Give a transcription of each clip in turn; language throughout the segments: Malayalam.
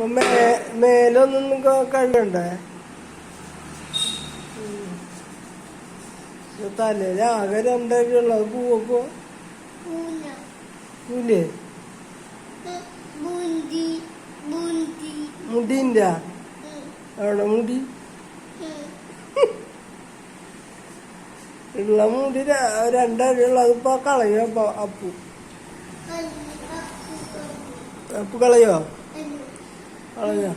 അപ്പൊ മേലൊന്നും ക- കഴുകണ്ടേ? ഉം. പക്ഷെ തലയിൽ ആകെ രണ്ടരയുള്ളത് പൂവപ്പോ പൂന. പൂലേ ബൂന്തി ബൂന്തി മുടിന്റെ ഉം, അവിടെ മുടി. ഉള്ള മുടി ര- രണ്ടരയുള്ളത് ഇപ്പൊ കളയോ അപ്പു, അപ്പു കളയോ? അയ്യോ,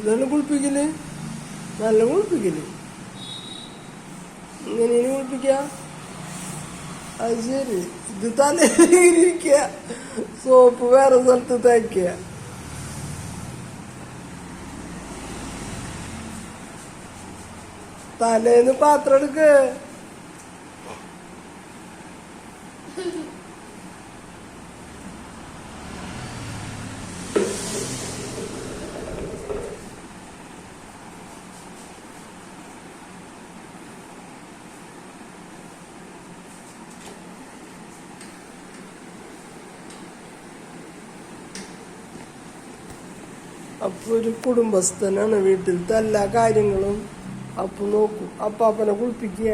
ഇതാണ് കുളിപ്പിക്കൽ? നല്ല കുളിപ്പിക്കൽ. ഇങ്ങനെയാണ് കുളിപ്പിക്ക? അത് ശരി. ഇത് തലയിരിക്ക സോപ്പ് വേറെ സ്ഥലത്ത് തയ്ക്ക തലേന്ന് പാത്രം എടുക്ക്. അപ്പൊ ഒരു കുടുംബസ്ഥനാണ് വീട്ടിലത്തെ എല്ലാ കാര്യങ്ങളും. അപ്പു നോക്കും അപ്പാപ്പനെ കുളിപ്പിക്കുക.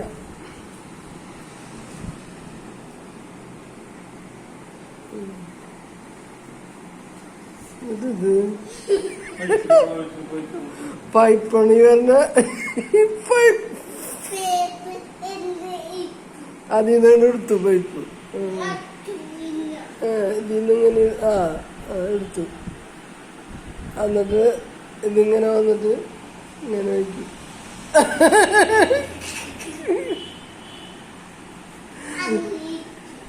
പൈപ്പണി വരുന്ന പൈപ്പ്. എന്ന് ഇ- അതിൽ നിന്ന് എടുത്തു പൈപ്പ്. ഇതിന്നിങ്ങനെ ആ എടുത്തു. എന്നിട്ട് ഇതിങ്ങനെ വന്നിട്ട് ഇങ്ങനെ വയ്ക്കും.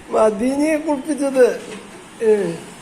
മതി നീ കുളിപ്പിച്ചത്. うん。